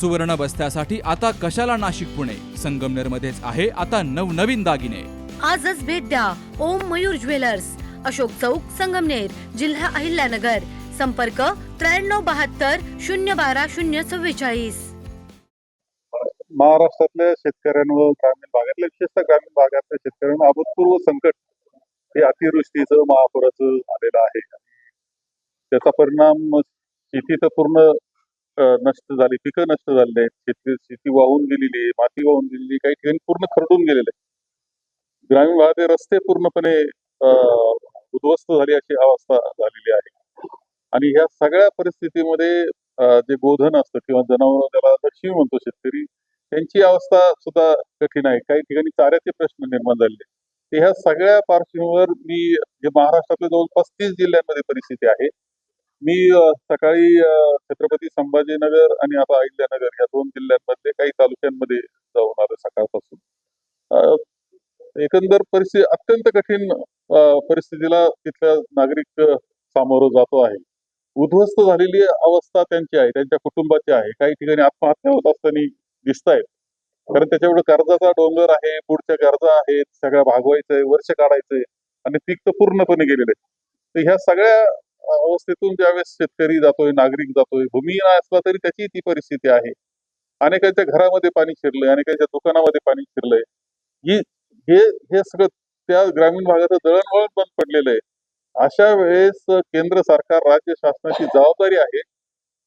सुवर्ण बस्त्यासाठी आता कशाला नाशिक पुणे? संगमनेर मध्येच आहे आता नवनवीन दागिने. आजच भेट द्या ओम मयूर ज्वेलर्स. अशोक चौक संगमनेर जिल्हा अहिल्यानगर. संपर्क त्र्याण्णव बहात्तर शून्य बारा शून्य चव्वेचाळीस. महाराष्ट्रातल्या शेतकऱ्यांवर ग्रामीण भागातल्या विशेषतः ग्रामीण भागातल्या शेतकऱ्यांना अभूतपूर्व संकट हे अतिवृष्टीचं महापुराचं आलेलं आहे. त्याचा परिणाम शेती तर पूर्ण नष्ट झाली पिकं नष्ट झालेली आहेत. शेती शेती वाहून गेलेली आहे माती वाहून गेलेली काही ठिकाणी पूर्ण खरडून गेलेले ग्रामीण भागातील रस्ते पूर्णपणे उद्ध्वस्त झाली अशी अवस्था झालेली आहे. आणि ह्या सगळ्या परिस्थितीमध्ये जे गोधन असतं किंवा जनावर त्याला दक्षिण म्हणतो शेतकरी त्यांची अवस्था सुद्धा कठीण आहे. काही ठिकाणी चाऱ्याचे प्रश्न निर्माण झालेले आहेत. ह्या सगळ्या पार्श्वभूमीवर मी जे महाराष्ट्रातल्या जवळपास तीस जिल्ह्यांमध्ये परिस्थिती आहे मी सकाळी छत्रपती संभाजीनगर आणि आता अहिल्यानगर या दोन जिल्ह्यांमध्ये काही तालुक्यांमध्ये जाऊन आलो सकाळपासून. एकंदर परिस्थिती अत्यंत कठीण परिस्थितीला तिथला नागरिक सामोरं जातो आहे. उद्ध्वस्त झालेली अवस्था त्यांची आहे त्यांच्या कुटुंबाची आहे. काही ठिकाणी आत्महत्या होत असताना दिसत आहेत कारण त्याच्यामुळे कर्जाचा डोंगर आहे पुढच्या गरजा आहेत सगळ्या भागवायचंय वर्ष काढायचंय आणि पीक तर पूर्णपणे गेलेलं आहे. तर ह्या सगळ्या अवस्थेतून ज्यावेळेस शेतकरी जातोय नागरिक जातोय भूमिहीन असला तरी त्याची ती परिस्थिती आहे. अनेकांच्या घरामध्ये पाणी शिरलंय अनेकांच्या दुकानामध्ये पाणी शिरलंय. ही हे हे सगळं त्या ग्रामीण भागाचं दळणवळण बंद पडलेलं आहे. अशा वेळेस केंद्र सरकार राज्य शासनाची जबाबदारी आहे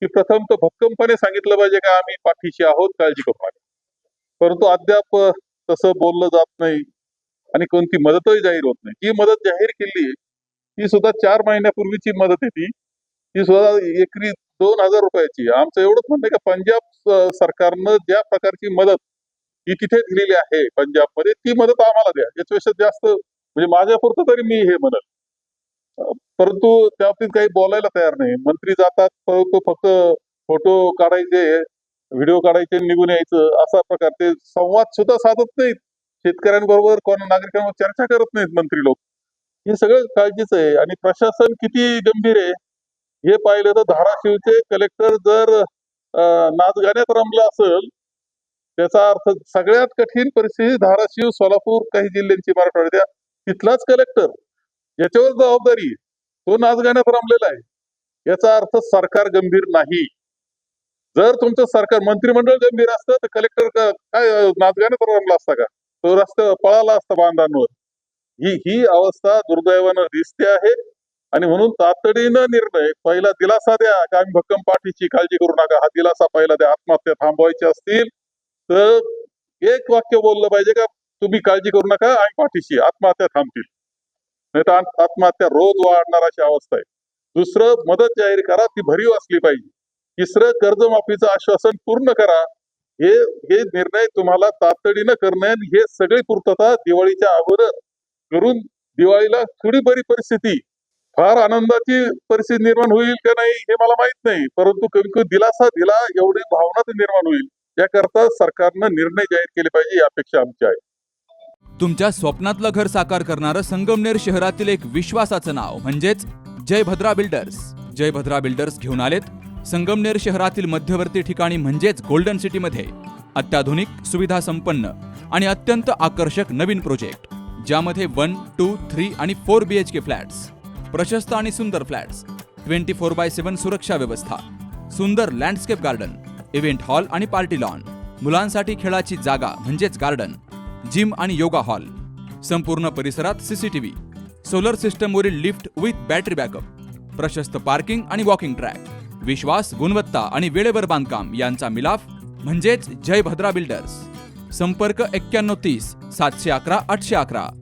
की प्रथम तर भक्कमपणे सांगितलं पाहिजे का आम्ही पाठीशी आहोत काळजी करू नका. परंतु अद्याप तसं बोललं जात नाही आणि कोणती मदतही जाहीर होत नाही. जी मदत जाहीर केली ती सुद्धा चार महिन्यापूर्वीची मदत आहे ती. सुद्धा एकरी दोन हजार रुपयाची. आमचं एवढंच म्हणणं का पंजाब सरकारनं ज्या प्रकारची मदत ही तिथे दिलेली आहे पंजाबमध्ये ती मदत आम्हाला द्या. याच्यापेक्षा जास्त म्हणजे माझ्यापुरतं तरी मी हे म्हणत. परंतु त्या बाबतीत काही बोलायला तयार नाही. मंत्री जातात परंतु फक्त फोटो काढायचे व्हिडिओ काढायचे आणि निघून यायचं असा प्रकार. ते संवाद सुद्धा साधत नाहीत. शेतकऱ्यांबरोबर कोणा नागरिकांवर चर्चा करत नाहीत मंत्री लोक. हे सगळं काळजीचं आहे. आणि प्रशासन किती गंभीर आहे हे पाहिलं तर धाराशिवचे कलेक्टर जर नाचगाण्यात रमलं असेल त्याचा अर्थ सगळ्यात कठीण परिस्थिती धाराशिव सोलापूर काही जिल्ह्यांची मराठवाड्या तिथलाच कलेक्टर याच्यावर जबाबदारी तो नाचगाण्यात रमलेला आहे. याचा अर्थ सरकार गंभीर नाही. जर तुमचं सरकार मंत्रिमंडळ गंभीर असतं तर कलेक्टर काय नाचगाण्यात रमला असता का? तो रस्ता पळाला असता बांधांवर. ही ही अवस्था दुर्दैवानं दिसते आहे. आणि म्हणून तातडीनं निर्णय पहिला दिलासा द्या. का आम्ही भक्कम पाठीची काळजी करू नका. हा दिलासा पहिला द्या. आत्महत्या थांबवायच्या असतील तर एक वाक्य बोललं पाहिजे का तुम्ही काळजी करू नका आम्ही पाठीशी. आत्महत्या थांबतील. नाही तर आत्महत्या रोज वाढणार अशी अवस्था आहे. दुसरं मदत जाहीर करा. ती भरीव असली पाहिजे. तिसरं कर्जमाफीचं आश्वासन पूर्ण करा. हे हे निर्णय तुम्हाला तातडीनं करणं आणि हे सगळी पूर्तता दिवाळीच्या अगोदर करून दिवाळीला थोडी बरी परिस्थिती. फार आनंदाची परिस्थिती निर्माण होईल का नाही हे मला माहीत नाही. परंतु कमी कमी दिलासा दिला एवढी भावना निर्माण होईल. याकरता सरकारनं निर्णय जाहीर केले पाहिजे ही अपेक्षा आमची आहे. तुमच्या स्वप्नातलं घर साकार करणारं संगमनेर शहरातील एक विश्वासाचं नाव म्हणजेच जयभद्रा बिल्डर्स. जयभद्रा बिल्डर्स घेऊन आलेत संगमनेर शहरातील मध्यवर्ती ठिकाणी म्हणजेच गोल्डन सिटीमध्ये. अत्याधुनिक सुविधा संपन्न आणि अत्यंत आकर्षक नवीन प्रोजेक्ट. ज्यामध्ये वन टू थ्री आणि four B H K flats. प्रशस्त आणि सुंदर flats. Twenty four by seven सुरक्षा व्यवस्था. सुंदर लँडस्केप गार्डन इव्हेंट हॉल आणि पार्टी लॉन. मुलांसाठी खेळाची जागा म्हणजेच गार्डन. जिम आणि योगा हॉल. संपूर्ण परिसरात सीसीटीव्ही सोलर सिस्टमवरील लिफ्ट विथ बॅटरी बॅकअप. प्रशस्त पार्किंग आणि वॉकिंग ट्रॅक. विश्वास गुणवत्ता आणि वेळेवर बांधकाम यांचा मिलाफ म्हणजेच जय भद्रा बिल्डर्स. संपर्क एक्क्याण्णव तीस सातशे अकरा आठशे अकरा.